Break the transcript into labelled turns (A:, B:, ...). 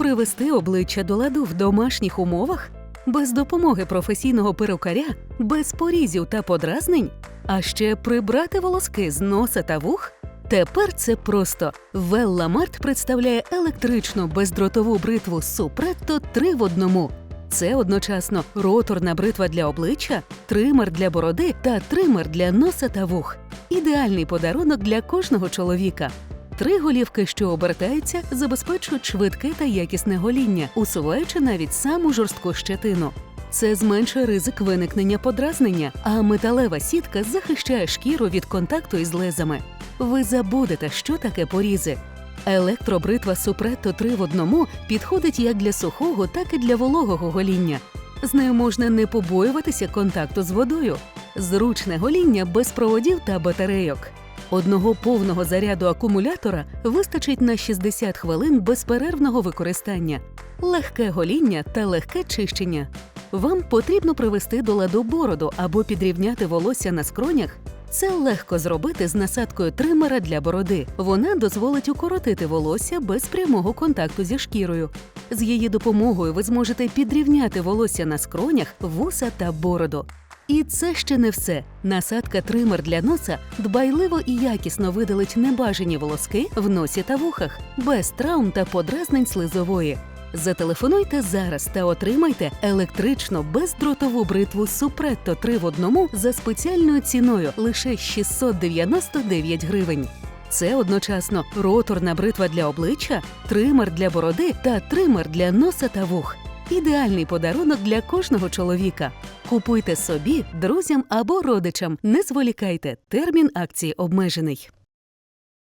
A: Привести обличчя до ладу в домашніх умовах? Без допомоги професійного перукаря, без порізів та подразнень, а ще прибрати волоски з носа та вух? Тепер це просто. Велла Март представляє електричну бездротову бритву Супретто 3 в одному. Це одночасно роторна бритва для обличчя, тример для бороди та тример для носа та вух. Ідеальний подарунок для кожного чоловіка. Три голівки, що обертаються, забезпечують швидке та якісне гоління, усуваючи навіть саму жорстку щетину. Це зменшує ризик виникнення подразнення, а металева сітка захищає шкіру від контакту із лезами. Ви забудете, що таке порізи. Електробритва Супретто 3 в одному підходить як для сухого, так і для вологого гоління. З нею можна не побоюватися контакту з водою. Зручне гоління без проводів та батарейок. Одного повного заряду акумулятора вистачить на 60 хвилин безперервного використання, легке гоління та легке чищення. Вам потрібно привести до ладу бороду або підрівняти волосся на скронях. Це легко зробити з насадкою тримера для бороди. Вона дозволить укоротити волосся без прямого контакту зі шкірою. З її допомогою ви зможете підрівняти волосся на скронях, вуса та бороду. І це ще не все. Насадка тример для носа дбайливо і якісно видалить небажані волоски в носі та вухах, без травм та подразнень слизової. Зателефонуйте зараз та отримайте електричну бездротову бритву Супретто 3 в одному за спеціальною ціною лише 699 гривень. Це одночасно роторна бритва для обличчя, тример для бороди та тример для носа та вух. Ідеальний подарунок для кожного чоловіка. Купуйте собі, друзям або родичам. Не зволікайте. Термін акції обмежений.